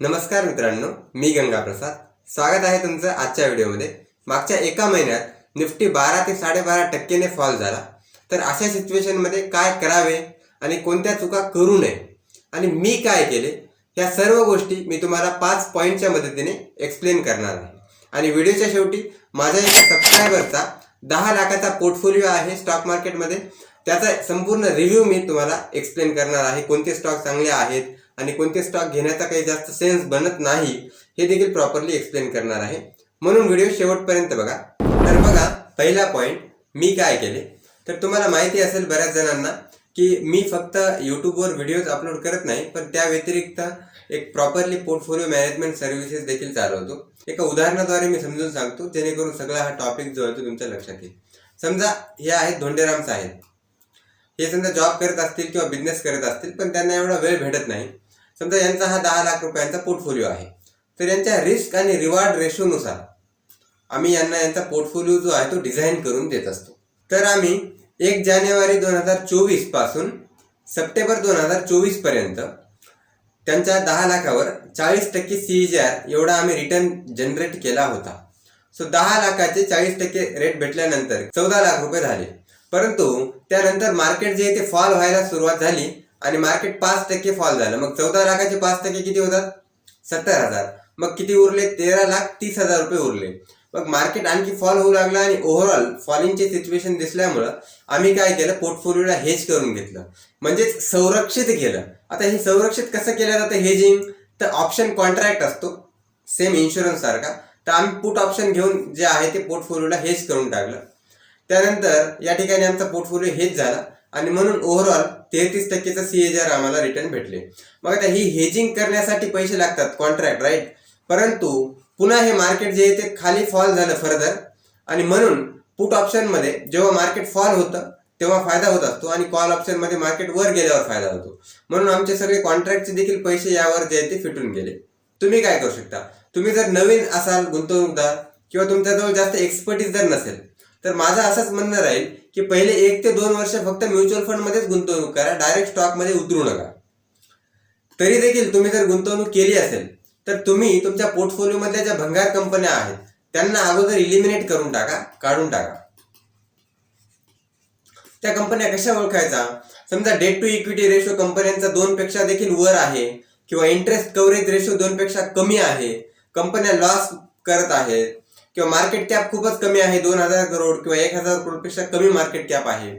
नमस्कार मित्रांनो मी गंगा प्रसाद स्वागत आहे तुमचं आजच्या व्हिडिओमध्ये. मागच्या एका महिन्यात निफ्टी बारा ते साडेबारा टक्क्याने फॉल झाला. तर अशा सिच्युएशनमध्ये काय करावे आणि कोणत्या चुका करू नये? आणि मी काय केले? या सर्व गोष्टी मी तुम्हाला पाच पॉईंटच्या मदतीने एक्सप्लेन करणार आहे. आणि व्हिडिओच्या शेवटी माझ्या एका सबस्क्रायबरचा दहा लाखाचा पोर्टफोलिओ आहे स्टॉक मार्केटमध्ये त्याचा संपूर्ण रिव्ह्यू मी तुम्हाला एक्सप्लेन करणार आहे. कोणते स्टॉक चांगले आहेत? आणि कोणते स्टॉक घेण्याचा काही जास्त सेन्स बनत नाही हे देखील प्रॉपरली एक्सप्लेन करणार आहे. म्हणून व्हिडिओ शेवटपर्यंत बघा. तर बघा पहिला पॉईंट मी काय केले? तर तुम्हाला माहिती असेल बऱ्याच जणांना की मी फक्त यूट्यूबवर व्हिडिओज अपलोड करत नाही पण त्या व्यतिरिक्त एक प्रॉपरली पोर्टफोलिओ मॅनेजमेंट सर्व्हिसेस देखील चालवतो. एका उदाहरणाद्वारे मी समजून सांगतो जेणेकरून सगळा हा टॉपिक जो आहे तो तुमच्या लक्षात येईल. समजा हे आहेत धोंडेराम साहेब. हे समजा जॉब करत असतील किंवा बिझनेस करत असतील पण त्यांना एवढा वेळ भेटत नाही. समजा यांचा हा दहा लाख रुपयांचा पोर्टफोलिओ आहे. तर यांच्या रिस्क आणि रिवॉर्ड रेशोनुसार आम्ही यांना यांचा पोर्टफोलिओ जो आहे तो डिझाईन करून देत असतो. तर आम्ही एक जानेवारी दोन हजार चोवीसपासून सप्टेंबर दोन हजार चोवीसपर्यंत त्यांच्या दहा लाखावर चाळीस टक्के सी जी आर एवढा आम्ही रिटर्न जनरेट केला होता. सो दहा लाखाचे चाळीस टक्के रेट भेटल्यानंतर चौदा लाख रुपये झाले. परंतु त्यानंतर मार्केट जे आहे ते फॉल व्हायला सुरुवात झाली. आणि मार्केट पाच टक्के फॉल झालं. मग चौदा लाखाचे पाच टक्के किती होतात? सत्तर हजार. मग किती उरले? तेरा लाख तीस हजार रुपये उरले. मग मार्केट आणखी फॉल होऊ लागला आणि ओव्हरऑल फॉलिंगचे सिच्युएशन दिसल्यामुळं आम्ही काय केलं? पोर्टफोलिओला हेज करून घेतलं. म्हणजेच संरक्षित केलं. आता हे संरक्षित कसं केलं जातं हेजिंग तर ऑप्शन कॉन्ट्रॅक्ट असतो. सेम इन्शुरन्स सारखा. तर आम्ही पुट ऑप्शन घेऊन जे आहे ते पोर्टफोलिओला हेज करून टाकलं. त्यानंतर या ठिकाणी आमचा पोर्टफोलिओ हेज झाला. आणि म्हणून ओव्हरऑल तेहतीस टक्केचं सीएजआर आम्हाला रिटर्न भेटले. मग आता ही हेजिंग करण्यासाठी पैसे लागतात कॉन्ट्रॅक्ट राईट परंतु पुन्हा हे मार्केट जे आहे ते खाली फॉल झालं फर्दर आणि म्हणून पुट ऑप्शनमध्ये जेव्हा मार्केट फॉल होतं तेव्हा फायदा होत असतो आणि कॉल ऑप्शनमध्ये मार्केट वर गेल्यावर फायदा होतो. म्हणून आमचे सगळे कॉन्ट्रॅक्टचे देखील पैसे यावर जे आहे ते फिटून गेले. तुम्ही काय करू शकता? तुम्ही जर नवीन असाल गुंतवणूकदार किंवा तुमच्याजवळ जास्त एक्सपर्टीज जर नसेल तर माझं असंच म्हणणं राहील की पहिले एक ते दोन वर्ष फक्त म्युच्युअल फंडमध्येच गुंतवणूक करा डायरेक्ट स्टॉकमध्ये उतरू नका. तरी देखील तुम्ही जर गुंतवणूक केली असेल तर तुम्ही तुमच्या पोर्टफोलिओमधल्या ज्या भंगार कंपन्या आहेत त्यांना अगोदर इलिमिनेट करून टाका काढून टाका. त्या कंपन्या कशा ओळखायचा? समजा डेट टू इक्विटी रेशो कंपन्यांचा दोन पेक्षा देखील वर आहे किंवा इंटरेस्ट कव्हरेज रेशो दोन पेक्षा कमी आहे कंपन्या लॉस करत आहेत किंवा मार्केट कॅप खूपच कमी आहे दोन हजार करोड किंवा एक हजार करोडपेक्षा कमी मार्केट कॅप आहे.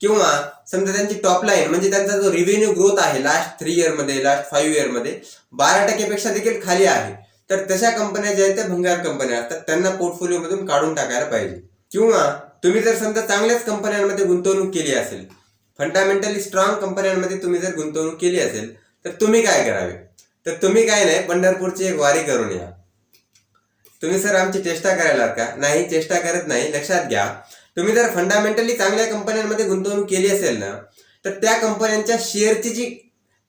किंवा समजा त्यांची टॉप लाईन म्हणजे त्यांचा जो रिव्हेन्यू ग्रोथ आहे लास्ट थ्री इयरमध्ये लास्ट फाईव्ह इयरमध्ये बारा टक्केपेक्षा देखील खाली आहे. तर तशा कंपन्या ज्या आहेत त्या भंगार कंपन्या असतात. त्यांना पोर्टफोलिओमधून काढून टाकायला पाहिजे. किंवा तुम्ही जर समजा चांगल्याच कंपन्यांमध्ये गुंतवणूक केली असेल फंडामेंटली स्ट्रॉंग कंपन्यांमध्ये तुम्ही जर गुंतवणूक केली असेल तर तुम्ही काय करावे? तर तुम्ही काय नाही पंढरपूरची एक वारी करून या. तुम्ही सर आमची चेष्टा करायला का? नाही चेष्टा करत नाही. लक्षात घ्या. तुम्ही जर फंडामेंटली चांगल्या कंपन्यांमध्ये गुंतवणूक केली असेल ना तर त्या कंपन्यांच्या शेअरची जी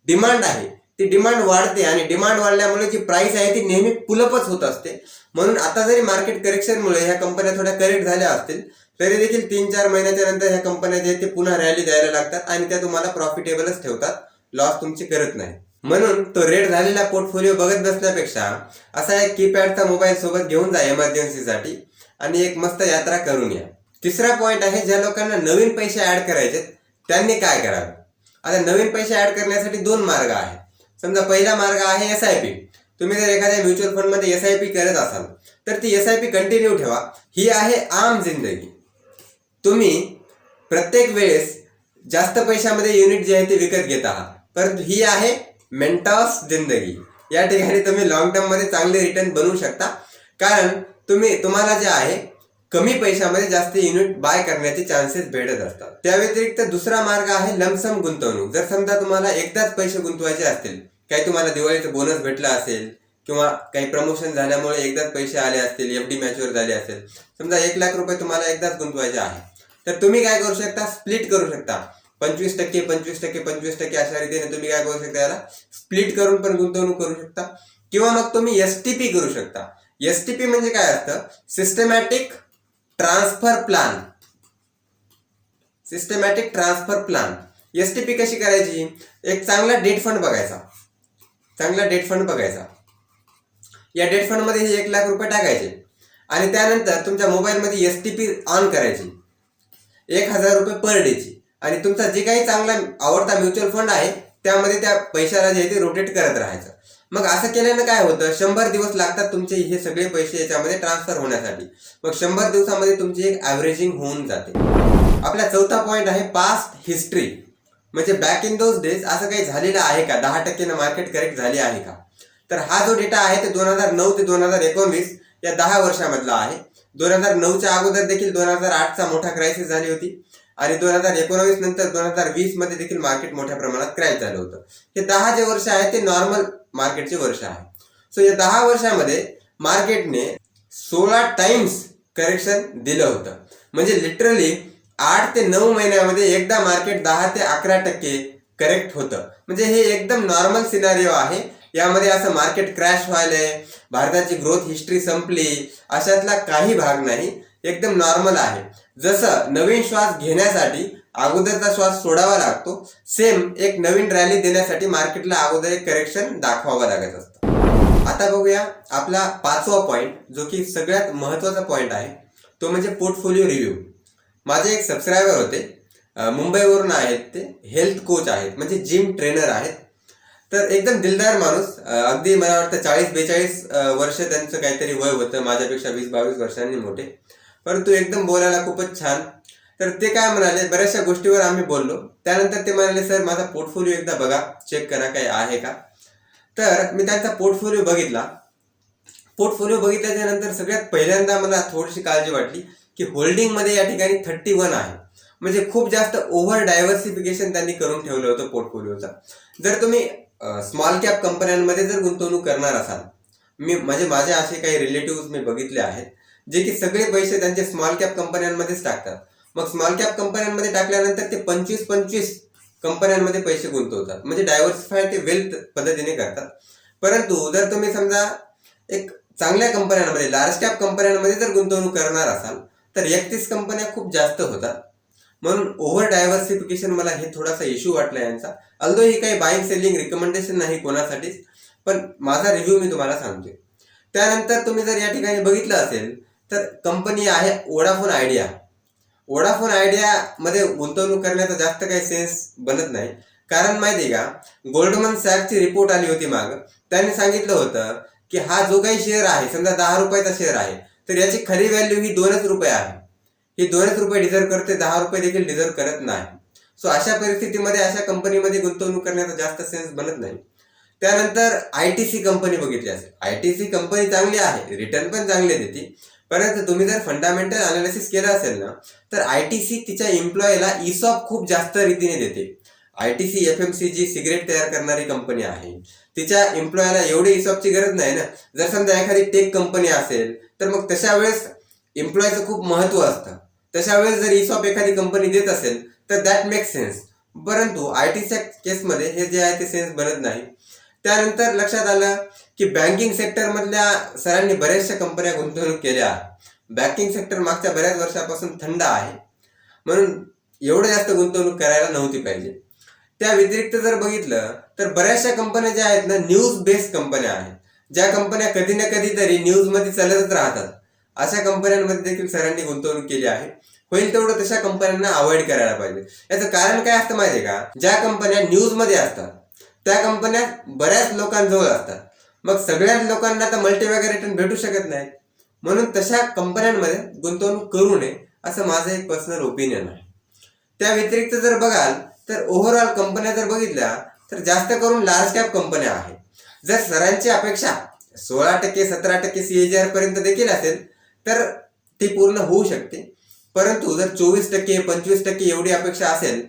डिमांड आहे ती डिमांड वाढते आणि डिमांड वाढल्यामुळे जी प्राइस आहे ती नेहमी पुलपच होत असते. म्हणून आता जरी मार्केट करेक्शनमुळे ह्या कंपन्या थोड्या करेक्ट झाल्या असतील तरी देखील तीन चार महिन्याच्या नंतर ह्या कंपन्या जे आहेत ते पुन्हा रॅली द्यायला लागतात आणि त्या तुम्हाला प्रॉफिटेबलच ठेवतात. लॉस तुमची करत नाही. म्हणून तो रेड झालेला पोर्टफोलिओ बघत बसण्यापेक्षा असा एक कीपॅडचा मोबाईल सोबत घेऊन जा इमर्जन्सीसाठी आणि एक मस्त यात्रा करून या. तिसरा पॉईंट आहे ज्या लोकांना नवीन पैसे ऍड करायचे त्यांनी काय करावे? आता नवीन पैसे ऍड करण्यासाठी दोन मार्ग आहेत. समजा पहिला मार्ग आहे एस आय पी तुम्ही जर एखाद्या म्युच्युअल फंडमध्ये एस आय पी करत असाल तर ती एस आय पी कंटिन्यू ठेवा. ही आहे आम जिंदगी. तुम्ही प्रत्येक वेळेस जास्त पैशामध्ये युनिट जे आहे ते विकत घेत आहात. परंतु ही आहे मेंटॉस जिंदगी या ठिकाणी तुम्ही लॉंग टर्ममध्ये चांगले रिटर्न बनवू शकता. कारण तुम्ही तुम्हाला जे आहे कमी पैशामध्ये जास्त युनिट बाय करण्याचे चान्सेस भेटत असतात. त्या व्यतिरिक्त दुसरा मार्ग आहे लमसम गुंतवणूक. जर समजा तुम्हाला एकदाच पैसे गुंतवायचे असतील काही तुम्हाला दिवाळीचा बोनस भेटला असेल किंवा काही प्रमोशन झाल्यामुळे एकदाच पैसे आले असतील एफ डी मॅच्युअर झाले असेल समजा एक लाख रुपये तुम्हाला एकदाच गुंतवायचे आहे तर तुम्ही काय करू शकता? स्प्लिट करू शकता. पंचवीस टक्के पंचवीस टक्के पंचवीस टक्के अशा रीतीने तुम्ही काय करू शकता याला? स्प्लिट करून पण गुंतवणूक करू शकता. किंवा मग तुम्ही एस टी पी करू शकता. एस टी पी म्हणजे काय असतं? Systematic transfer plan systematic transfer plan S T P कशी करायची? एक चांगला डेट फंड बघायचा. चांगला डेट फंड बघायचा. या डेट फंडमध्ये हे एक लाख रुपये टाकायचे. आणि त्यानंतर तुमच्या मोबाईलमध्ये एस टी पी ऑन करायची. एक हजार रुपये पर डेची आणि तुमचा जे काही चांगला आवडता म्युच्युअल फंड आहे त्यामध्ये त्या पैशाला जे आहे ते रोटेट करत राहायचं. मग असं केल्यानं काय होतं शंभर दिवस लागतात तुमचे हे सगळे पैसे याच्यामध्ये ट्रान्सफर होण्यासाठी. मग शंभर दिवसामध्ये तुमची एक ॲव्हरेजिंग होऊन जाते. आपला चौथा पॉईंट आहे पास्ट हिस्ट्री म्हणजे बॅक इन दोज डेज असं काही झालेलं आहे का? दहा टक्केनं मार्केट करेक्ट झाली आहे का? तर हा जो डेटा आहे ते दोन हजार नऊ ते दोन हजार एकोणवीस या दहा वर्षामधला आहे. दोन हजार नऊच्या अगोदर देखील दोन हजार आठचा मोठा क्रायसिस झाली होती. आणि दोन हजार एकोणावीस नंतर दोन हजार वीसमध्ये देखील मार्केट मोठ्या प्रमाणात क्रॅश झालं होतं. हे दहा जे वर्ष आहे ते नॉर्मल मार्केटचे वर्ष आहे. सो या दहा वर्षामध्ये मार्केटने सोळा टाइम्स करेक्शन दिलं होतं. म्हणजे लिटरली आठ ते नऊ महिन्यामध्ये एकदा मार्केट दहा ते अकरा टक्के करेक्ट होतं. म्हणजे हे एकदम नॉर्मल सिनारिओ आहे. यामध्ये असं मार्केट क्रॅश व्हायलंय भारताची ग्रोथ हिस्ट्री संपली अशातला काही भाग नाही. एकदम नॉर्मल आहे. जसं नवीन श्वास घेण्यासाठी अगोदरचा श्वास सोडावा लागतो सेम एक नवीन रॅली देण्यासाठी मार्केटला अगोदर एक करेक्शन दाखवावं लागत असतं. आता बघूया आपला पाचवा पॉईंट जो की सगळ्यात महत्त्वाचा पॉईंट आहे तो म्हणजे पोर्टफोलिओ रिव्ह्यू माझे एक सबस्क्रायबर होते मुंबईवरून आहेत ते हेल्थ कोच आहेत म्हणजे जिम ट्रेनर आहेत. तर एकदम दिलदार माणूस अगदी मला वाटतं चाळीस बेचाळीस वर्ष त्यांचं काहीतरी वय होतं माझ्यापेक्षा वीस बावीस वर्षांनी मोठे. परंतु एकदम बोलायला खूपच छान. तर ते काय म्हणाले बऱ्याचशा गोष्टीवर आम्ही बोललो. त्यानंतर ते म्हणाले सर माझा पोर्टफोलिओ एकदा बघा. चेक करा काही आहे का. तर मी त्यांचा पोर्टफोलिओ बघितला. पोर्टफोलिओ बघितल्याच्या नंतर सगळ्यात पहिल्यांदा मला थोडीशी काळजी वाटली की होल्डिंगमध्ये या ठिकाणी थर्टी वन आहे. म्हणजे खूप जास्त ओव्हर डायव्हर्सिफिकेशन त्यांनी करून ठेवलं होतं पोर्टफोलिओचा. जर तुम्ही स्मॉल कॅप कंपन्यांमध्ये जर गुंतवणूक करणार असाल मी म्हणजे माझे असे काही रिलेटिव्ह मी बघितले आहेत जे की सगळे पैसे त्यांचे स्मॉल कॅप कंपन्यांमध्येच टाकतात. मग स्मॉल कॅप कंपन्यांमध्ये टाकल्यानंतर ते पंचवीस पंचवीस कंपन्यांमध्ये पैसे गुंतवतात. म्हणजे डायव्हर्सिफाय ते वेल्थ पद्धतीने करतात. परंतु जर तुम्ही समजा एक चांगल्या कंपन्यांमध्ये लार्ज कॅप कंपन्यांमध्ये जर गुंतवणूक करणार असाल तर एकतीस कंपन्या खूप जास्त होतात. म्हणून ओव्हर डायव्हर्सिफिकेशन मला हे थोडासा इश्यू वाटला यांचा. अल्दो ही काही बाईंग सेलिंग रिकमेंडेशन नाही कोणासाठीच पण माझा रिव्ह्यू मी तुम्हाला सांगतोय. त्यानंतर तुम्ही जर या ठिकाणी बघितलं असेल तर कंपनी आहे वोडाफोन आयडिया. वोडाफोन आयडियामध्ये गुंतवणूक करण्याचा जास्त काही सेन्स बनत नाही. कारण माहिती आहे का गोल्डमन सॅकची रिपोर्ट आली होती माग. त्यांनी सांगितलं होतं की हा जो काही शेअर आहे समजा दहा रुपयाचा शेअर आहे तर याची खरी व्हॅल्यू ही दोनच रुपये आहे. ही दोनच रुपये डिझर्व करते दहा रुपये देखील डिझर्व करत नाही. सो अशा परिस्थितीमध्ये अशा कंपनीमध्ये गुंतवणूक करण्याचा जास्त सेन्स बनत नाही. त्यानंतर आय टी सी कंपनी बघितली असेल. आय टी सी कंपनी चांगली आहे रिटर्न पण चांगले देते. परंतु तुम्ही जर फंडामेंटल अनालिसिस केलं असेल ना तर आय टी सी तिच्या एम्प्लॉयला इसॉप खूप जास्त रीतीने देते. I T C F M C G cigarette तयार करणारी कंपनी आहे. तिच्या एम्प्लॉयला एवढी इसॉपची गरज नाही ना. जर समजा एखादी टेक कंपनी असेल तर मग तशा वेळेस एम्प्लॉयचं खूप महत्त्व असतं. तशा वेळेस जर इसॉप एखादी कंपनी देत असेल तर दॅट मेक सेन्स परंतु आय टीच्या केसमध्ये हे जे आहे ते सेन्स बनत नाही. त्यानंतर लक्षात आलं की बँकिंग सेक्टर मधल्या सरांनी बऱ्याचशा कंपन्या गुंतवणूक केल्या. बँकिंग सेक्टर मागच्या बऱ्याच वर्षापासून थंड आहे. म्हणून एवढं जास्त गुंतवणूक करायला नव्हती पाहिजे. त्या व्यतिरिक्त जर बघितलं तर बऱ्याचशा कंपन्या ज्या आहेत ना न्यूज बेस्ड कंपन्या आहेत. ज्या कंपन्या कधी ना कधीतरी न्यूजमध्ये चालतच राहतात. अशा कंपन्यांमध्ये देखील सरांनी गुंतवणूक केली आहे. होईल तेवढं तशा कंपन्यांना अवॉइड करायला पाहिजे. याचं कारण काय असतं माहितीये का? ज्या कंपन्या न्यूजमध्ये असतात त्या कंपन्या बऱ्याच लोकांजवळ असतात. मग सगळ्याच लोकांना तर मल्टीबॅगर रिटर्न भेटू शकत नाही. म्हणून तशा कंपन्यांमध्ये गुंतवणूक करू नये असं माझं एक पर्सनल ओपिनियन आहे. त्या व्यतिरिक्त जर बघाल तर ओव्हरऑल कंपन्या जर बघितल्या तर जास्त करून लार्ज कॅप कंपन्या आहेत. जर सरांची अपेक्षा सोळा टक्के सतरा टक्के सीएजीआर पर्यंत देखील असेल तर ती पूर्ण होऊ शकते. परंतु जर चोवीस टक्के पंचवीस टक्के एवढी अपेक्षा असेल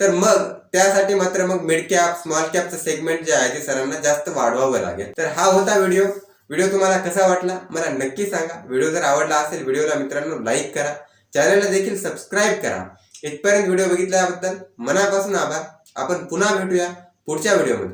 तर मग त्यासाठी मात्र मग मिड कॅप स्मॉल कॅपचं सेगमेंट जे आहे ते सरांना जास्त वाढवावं लागेल. तर हा होता व्हिडिओ व्हिडिओ तुम्हाला कसा वाटला? मला नक्की सांगा. व्हिडिओ जर आवडला असेल व्हिडिओला मित्रांनो लाईक करा. चॅनलला देखील सबस्क्राईब करा. इथपर्यंत व्हिडिओ बघितल्याबद्दल मनापासून आभार. आपण पुन्हा भेटूया पुढच्या व्हिडिओमध्ये